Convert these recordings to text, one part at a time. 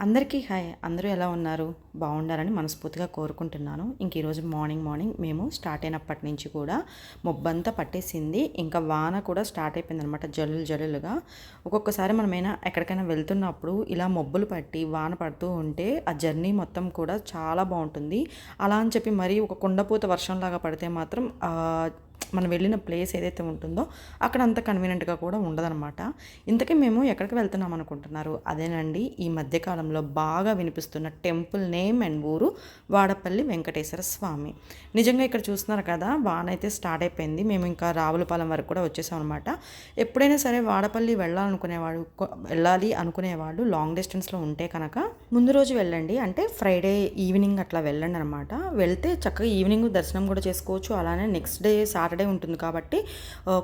అందరికీ హాయ్. అందరూ ఎలా ఉన్నారు? బాగుండాలని మనస్ఫూర్తిగా కోరుకుంటున్నాను. ఇంక ఈరోజు మార్నింగ్ మార్నింగ్ మేము స్టార్ట్ అయినప్పటి నుంచి కూడా మొబ్బంతా పట్టేసింది. ఇంకా వాన కూడా స్టార్ట్ అయిపోయింది అనమాట జల్లులు జల్లులుగా ఒక్కొక్కసారి మనమైనా ఎక్కడికైనా వెళ్తున్నప్పుడు ఇలా మొబ్బులు పట్టి వాన పడుతూ ఉంటే ఆ జర్నీ మొత్తం కూడా చాలా బాగుంటుంది. అలా అని చెప్పి మరీ ఒక కుండపూత వర్షంలాగా పడితే మాత్రం మనం వెళ్ళిన ప్లేస్ ఏదైతే ఉంటుందో అక్కడ అంత కన్వీనియంట్గా కూడా ఉండదన్నమాట. ఇంతకీ మేము ఎక్కడికి వెళ్తున్నాం అనుకుంటున్నారు? అదేనండి ఈ మధ్యకాలంలో బాగా వినిపిస్తున్న టెంపుల్ నేమ్ అండ్ ఊరు వాడపల్లి వెంకటేశ్వర స్వామి. నిజంగా ఇక్కడ చూస్తున్నారు కదా వాన అయితే స్టార్ట్ అయిపోయింది. మేము ఇంకా రావులపాలెం వరకు కూడా వచ్చేసాం అనమాట ఎప్పుడైనా సరే వాడపల్లి వెళ్ళాలనుకునేవాడు వెళ్ళాలి అనుకునేవాడు లాంగ్ డిస్టెన్స్లో ఉంటే కనుక ముందు రోజు వెళ్ళండి. అంటే ఫ్రైడే ఈవినింగ్ అట్లా వెళ్ళండి అనమాట వెళ్తే చక్కగా ఈవినింగ్ దర్శనం కూడా చేసుకోవచ్చు. అలానే నెక్స్ట్ డే సాటర్డే ఉంటుంది కాబట్టి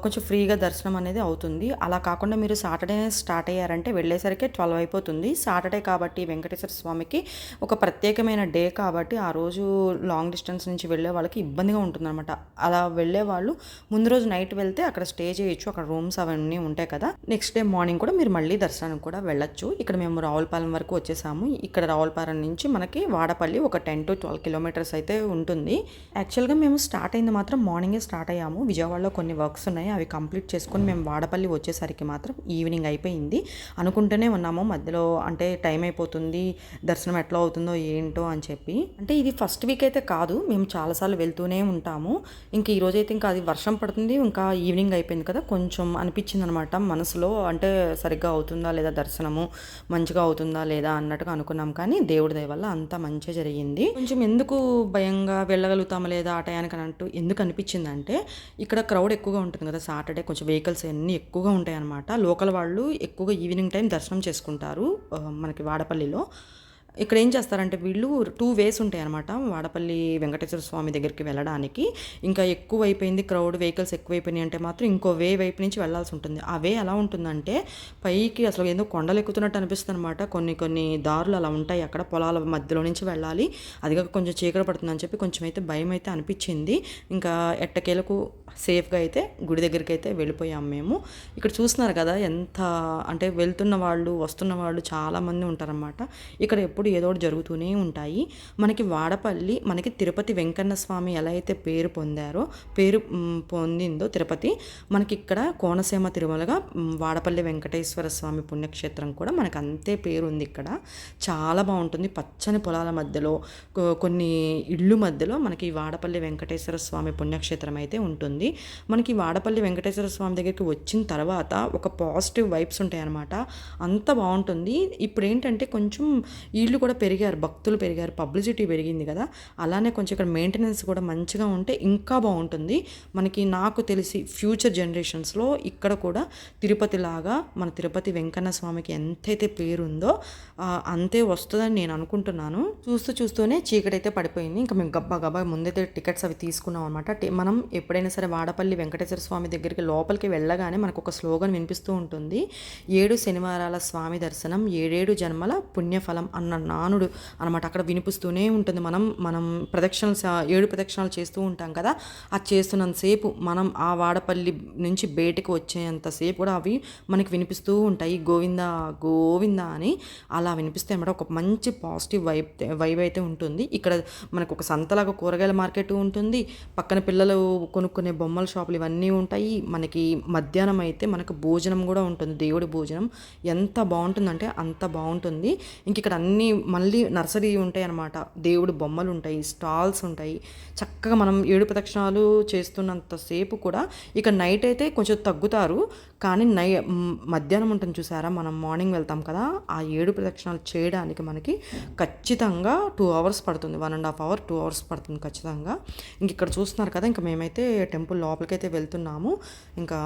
కొంచెం ఫ్రీగా దర్శనం అనేది అవుతుంది. అలా కాకుండా మీరు సాటర్డే స్టార్ట్ అయ్యారంటే వెళ్ళేసరికి ట్వెల్వ్ అయిపోతుంది. సాటర్డే కాబట్టి వెంకటేశ్వర స్వామికి ఒక ప్రత్యేకమైన డే కాబట్టి ఆ రోజు లాంగ్ డిస్టెన్స్ నుంచి వెళ్ళే వాళ్ళకి ఇబ్బందిగా ఉంటుందన్నమాట. అలా వెళ్ళే వాళ్ళు ముందు రోజు నైట్ వెళ్తే అక్కడ స్టే చేయొచ్చు. అక్కడ రూమ్స్ అవన్నీ ఉంటాయి కదా. నెక్స్ట్ డే మార్నింగ్ కూడా మీరు మళ్ళీ దర్శనానికి కూడా వెళ్ళొచ్చు. ఇక్కడ మేము రావులపాలెం వరకు వచ్చేసాము. ఇక్కడ రావులపాలెం నుంచి మనకి వాడపల్లి ఒక టెన్ టు ట్వెల్వ్ కిలోమీటర్స్ అయితే ఉంటుంది. యాక్చువల్గా మేము స్టార్ట్ అయింది మాత్రం మార్నింగే స్టార్ట్ అయ్యాము. విజయవాడలో కొన్ని వర్క్స్ ఉన్నాయి. అవి కంప్లీట్ చేసుకొని మేము వాడపల్లి వచ్చేసరికి మాత్రం ఈవినింగ్ అయిపోయింది. అనుకుంటూనే ఉన్నాము. మధ్యలో అంటే టైం అయిపోతుంది. దర్శనం ఎట్లా అవుతుందో ఏంటో అని చెప్పి. అంటే ఇది ఫస్ట్ వీక్ అయితే కాదు. మేము చాలాసార్లు వెళ్తూనే ఉంటాము. ఇంక ఈరోజు అయితే ఇంకా అది వర్షం పడుతుంది. ఇంకా ఈవినింగ్ అయిపోయింది కదా. కొంచెం అనిపించింది అనమాట మనసులో. అంటే సరిగ్గా అవుతుందా లేదా? దర్శనము మంచిగా అవుతుందా లేదా? అన్నట్టుగా అనుకున్నాం. కానీ దేవుడి దయ వల్ల అంతా మంచిగా జరిగింది. కొంచెం ఎందుకు భయంగా వెళ్ళగలుగుతాము లేదా? ఆ టయానికి అన్నట్టు ఎందుకు అనిపించిందంటే ఇక్కడ క్రౌడ్ ఎక్కువగా ఉంటుంది కదా సాటర్డే కొంచెం వెహికల్స్ అన్నీ ఎక్కువగా ఉంటాయి అనమాట లోకల్ వాళ్ళు ఎక్కువగా ఈవినింగ్ టైం దర్శనం చేసుకుంటారు మనకి వాడపల్లిలో. ఇక్కడ ఏం చేస్తారంటే వీళ్ళు టూ వేస్ ఉంటాయి అనమాట వాడపల్లి వెంకటేశ్వర స్వామి దగ్గరికి వెళ్ళడానికి. ఇంకా ఎక్కువ అయిపోయింది క్రౌడ్ వెహికల్స్ ఎక్కువైపోయినాయి అంటే మాత్రం ఇంకో వే వైపు నుంచి వెళ్ళాల్సి ఉంటుంది. ఆ వే ఎలా ఉంటుందంటే పైకి అసలు ఏదో కొండలు ఎక్కుతున్నట్టు అనిపిస్తుంది అనమాట కొన్ని కొన్ని దారులు అలా ఉంటాయి. అక్కడ పొలాల మధ్యలో నుంచి వెళ్ళాలి. అది కాక కొంచెం చీకటి పడుతుందని చెప్పి కొంచెం అయితే భయం అయితే అనిపించింది. ఇంకా ఎట్టకేలకు సేఫ్గా అయితే గుడి దగ్గరికి అయితే వెళ్ళిపోయాం మేము. ఇక్కడ చూస్తున్నారు కదా ఎంత అంటే వెళ్తున్న వాళ్ళు వస్తున్న వాళ్ళు చాలామంది ఉంటారన్నమాట. ఇక్కడ ఎప్పుడు ఏదో ఒకటి జరుగుతూనే ఉంటాయి. మనకి వాడపల్లి మనకి తిరుపతి వెంకన్న స్వామి ఎలా అయితే పేరు పొందారో పేరు పొందిందో తిరుపతి మనకి ఇక్కడ కోనసీమ తిరుమలగా వాడపల్లి వెంకటేశ్వర స్వామి పుణ్యక్షేత్రం కూడా మనకు అంతే పేరు ఉంది ఇక్కడ. చాలా బాగుంటుంది. పచ్చని పొలాల మధ్యలో కొన్ని ఇళ్ళు మధ్యలో మనకి వాడపల్లి వెంకటేశ్వర స్వామి పుణ్యక్షేత్రం అయితే ఉంటుంది. మనకి వాడపల్లి వెంకటేశ్వర స్వామి దగ్గరికి వచ్చిన తర్వాత ఒక పాజిటివ్ వైబ్స్ ఉంటాయన్నమాట. అంత బాగుంటుంది. ఇప్పుడు ఏంటంటే కొంచెం వీళ్ళు కూడా పెరిగారు భక్తులు పెరిగారు పబ్లిసిటీ పెరిగింది కదా. అలానే కొంచెం ఇక్కడ మెయింటెనెన్స్ కూడా మంచిగా ఉంటే ఇంకా బాగుంటుంది. మనకి నాకు తెలిసి ఫ్యూచర్ జనరేషన్స్లో ఇక్కడ కూడా తిరుపతి లాగా మన తిరుపతి వెంకన్న స్వామికి ఎంతైతే పేరుందో అంతే వస్తుందని నేను అనుకుంటున్నాను. చూస్తూ చూస్తూనే చీకటి అయితే పడిపోయింది. ఇంకా మేము గబ్బా గబ్బా ముందైతే టికెట్స్ అవి తీసుకున్నాం అనమాట మనం ఎప్పుడైనా సరే వాడపల్లి వెంకటేశ్వర స్వామి దగ్గరికి లోపలికి వెళ్ళగానే మనకు ఒక స్లోగన్ వినిపిస్తూ ఉంటుంది. ఏడు శనివారాల స్వామి దర్శనం ఏడేడు జన్మల పుణ్యఫలం అన్న నానుడు అనమాట అక్కడ వినిపిస్తూనే ఉంటుంది. మనం మనం ప్రదక్షిణలు సా- ఏడు ప్రదక్షిణాలు చేస్తూ ఉంటాం కదా. అది చేస్తున్నంతసేపు మనం ఆ వాడపల్లి నుంచి బయటకు వచ్చేంతసేపు కూడా అవి మనకి వినిపిస్తూ ఉంటాయి. గోవింద గోవింద అని అలా వినిపిస్తే అనమాట ఒక మంచి పాజిటివ్ వైబ్ వైబ్ అయితే ఉంటుంది. ఇక్కడ మనకు ఒక సంతలాగా కూరగాయల మార్కెట్ ఉంటుంది. పక్కన పిల్లలు కొనుక్కునే బొమ్మల షాపులు ఇవన్నీ ఉంటాయి. మనకి మధ్యాహ్నం అయితే మనకు భోజనం కూడా ఉంటుంది. దేవుడి భోజనం ఎంత బాగుంటుందంటే అంత బాగుంటుంది. ఇంక ఇక్కడ అన్నీ మళ్ళీ నర్సరీ ఉంటాయి అన్నమాట దేవుడు బొమ్మలు ఉంటాయి స్టాల్స్ ఉంటాయి చక్కగా మనం ఏడు ప్రదక్షిణాలు చేస్తున్నంతసేపు కూడా ఇక నైట్ అయితే కొంచెం తగ్గుతారు. కానీ నై మధ్యాహ్నం ఉంటుంది చూసారా? మనం మార్నింగ్ వెళ్తాం కదా ఆ ఏడు ప్రదక్షిణాలు చేయడానికి మనకి ఖచ్చితంగా టూ అవర్స్ పడుతుంది. One and half hour two hours పడుతుంది ఖచ్చితంగా. ఇంక ఇక్కడ చూస్తున్నారు కదా ఇంకా మేమైతే టెంపుల్ లోపలికైతే వెళ్తున్నాము. ఇంకా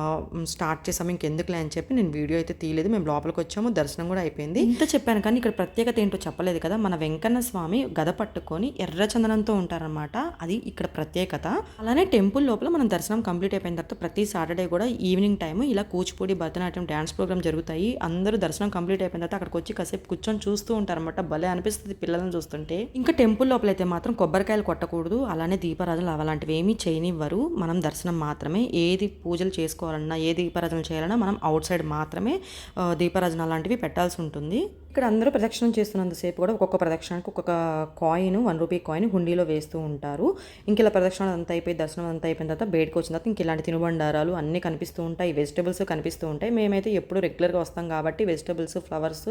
స్టార్ట్ చేసాము. ఇంకెందుకులే అని చెప్పి నేను వీడియో అయితే తీయలేదు. మేము లోపలికి వచ్చాము దర్శనం కూడా అయిపోయింది. ఇంత చెప్పాను కానీ ఇక్కడ ప్రత్యేకత ఏంటో చెప్పలేదు కదా మన వెంకన్న స్వామి గద పట్టుకొని ఎర్రచందనంతో ఉంటారనమాట అది ఇక్కడ ప్రత్యేకత. అలానే టెంపుల్ లోపల మనం దర్శనం కంప్లీట్ అయిపోయిన తర్వాత ప్రతి సాటర్డే కూడా ఈవినింగ్ టైం ఇలా కూచిపూడి భరతనాట్యం డ్యాన్స్ ప్రోగ్రామ్ జరుగుతాయి. అందరూ దర్శనం కంప్లీట్ అయిపోయిన తర్వాత అక్కడికి వచ్చి కాసేపు కూర్చొని చూస్తూ ఉంటారనమాట భలే అనిపిస్తుంది పిల్లలను చూస్తుంటే. ఇంకా టెంపుల్ లోపల అయితే మాత్రం కొబ్బరికాయలు కొట్టకూడదు అలానే దీపారాధనలు అలాంటివి ఏమీ చేయనివ్వరు. మనం దర్శనం మాత్రమే. ఏది పూజలు చేసుకోవాలన్నా ఏ దీపారాధన చేయాలన్నా మనం అవుట్ సైడ్ మాత్రమే ఆ, దీపారాధన అలాంటివి పెట్టాల్సి ఉంటుంది. ఇక్కడ అందరూ ప్రదక్షిణం చేస్తున్నంతసేపు కూడా ఒక్కొక్క ప్రదక్షిణానికి ఒక్కొక్క కాయిన్ వన్ రూపీ కాయిన్ హుండీలో వేస్తూ ఉంటారు. ఇంక ఇలా ప్రదక్షిణ అంతా అయిపోయి దర్శనం అంతా అయిపోయిన తర్వాత బయటకు వచ్చిన తర్వాత ఇంక ఇలాంటి తినుబండారాలు అన్నీ కనిపిస్తూ ఉంటాయి. వెజిటబుల్స్ కనిపిస్తూ ఉంటాయి. మేమైతే ఎప్పుడు రెగ్యులర్గా వస్తాం కాబట్టి వెజిటబుల్స్ ఫ్లవర్స్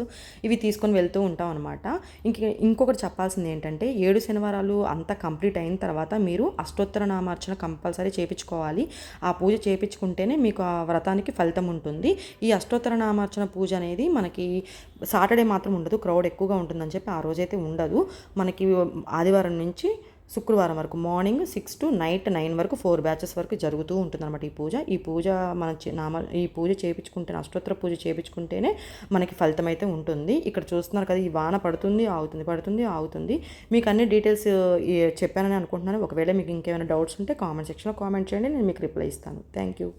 ఇవి తీసుకొని వెళ్తూ ఉంటాం అనమాట ఇంక ఇంకొకటి చెప్పాల్సింది ఏంటంటే ఏడు శనివారాలు అంతా కంప్లీట్ అయిన తర్వాత మీరు అష్టోత్తర నామార్చన కంపల్సరీ చేయించుకోవాలి ఆ పూజ చేయించుకుంటేనే మీకు ఆ వ్రతానికి ఫలితం ఉంటుంది. ఈ అష్టోత్తర నామార్చన పూజ అనేది మనకి సాటర్డే మాత్రం ఉండదు. క్రౌడ్ ఎక్కువగా ఉంటుందని చెప్పి ఆ రోజైతే ఉండదు. మనకి ఆదివారం నుంచి శుక్రవారం వరకు morning six to night nine వరకు ఫోర్ బ్యాచెస్ వరకు జరుగుతూ ఉంటుందన్నమాట ఈ పూజ. ఈ పూజ మన నామ ఈ పూజ చేయించుకుంటే అష్టోత్తర పూజ చేయించుకుంటేనే మనకి ఫలితం అయితే ఉంటుంది. ఇక్కడ చూస్తున్నారు కదా ఈ వాన పడుతుంది ఆగుతుంది పడుతుంది ఆగుతుంది. మీకు అన్ని డీటెయిల్స్ చెప్పానని అనుకుంటున్నాను. ఒకవేళ మీకు ఇంకేమైనా డౌట్స్ ఉంటే కామెంట్ సెక్షన్లో కామెంట్ చేయండి. నేను మీకు రిప్లై ఇస్తాను. Thank you.